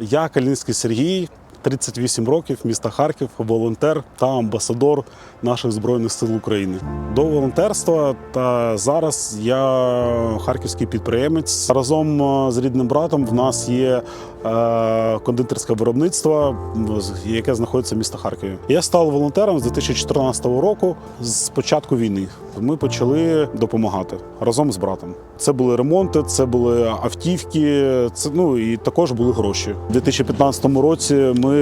Я Калінський Сергій, 38 років, міста Харків, волонтер та амбасадор наших збройних сил України. До волонтерства та зараз я харківський підприємець. Разом е, з рідним братом в нас є е, кондитерське виробництво, яке знаходиться в місті Харкові. Я став волонтером з 2014 року. З початку війни ми почали допомагати разом з братом. Це були ремонти, це були автівки, це ну і також були гроші. У 2015 році ми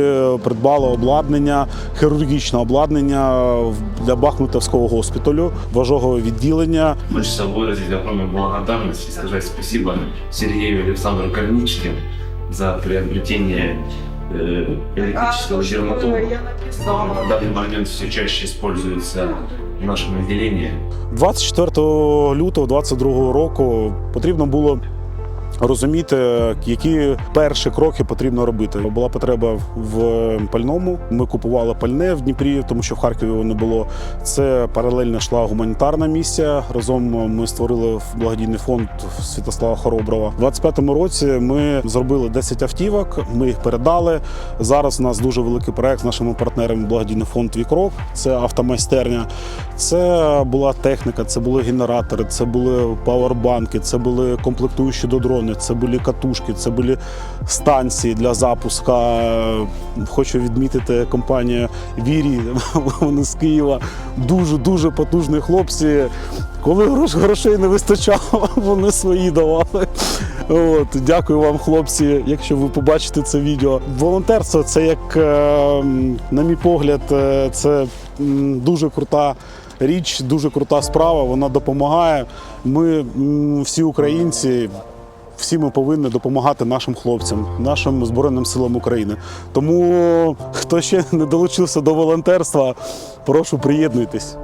придбали обладнання, хірургічне обладнання для Бахмутівського госпіталю, важового відділення. Хочется выразить огромную благодарность и сказать спасибо Сергею и Александру Корничким за приобретение э, электрического дерматолога. В данный момент все чаще используется в нашем отделении. 24 лютого 2022 року потрібно було розуміти, які перші кроки потрібно робити. Була потреба в пальному. Ми купували пальне в Дніпрі, тому що в Харкові не було. Це паралельно йшла гуманітарна місія. Разом ми створили благодійний фонд Святослава Хороброва. У 25-му році ми зробили 10 автівок. Ми їх передали. Зараз у нас дуже великий проект з нашими партнерами благодійний фонд Вікрок. Це автомайстерня. Це була техніка, це були генератори, це були пауербанки, це були комплектуючі до дрони, це були катушки, це були станції для запуска. Хочу відмітити компанію Вірі. Вони з Києва. Дуже дуже потужні хлопці. Коли грошей не вистачало, вони свої давали. От, дякую вам, хлопці, якщо ви побачите це відео. Волонтерство це як, е, на мій погляд, е, це дуже крута річ, дуже крута справа. Вона допомагає. Ми всі українці. Всі ми повинні допомагати нашим хлопцям, нашим збройним силам України. Тому хто ще не долучився до волонтерства, прошу приєднуйтесь.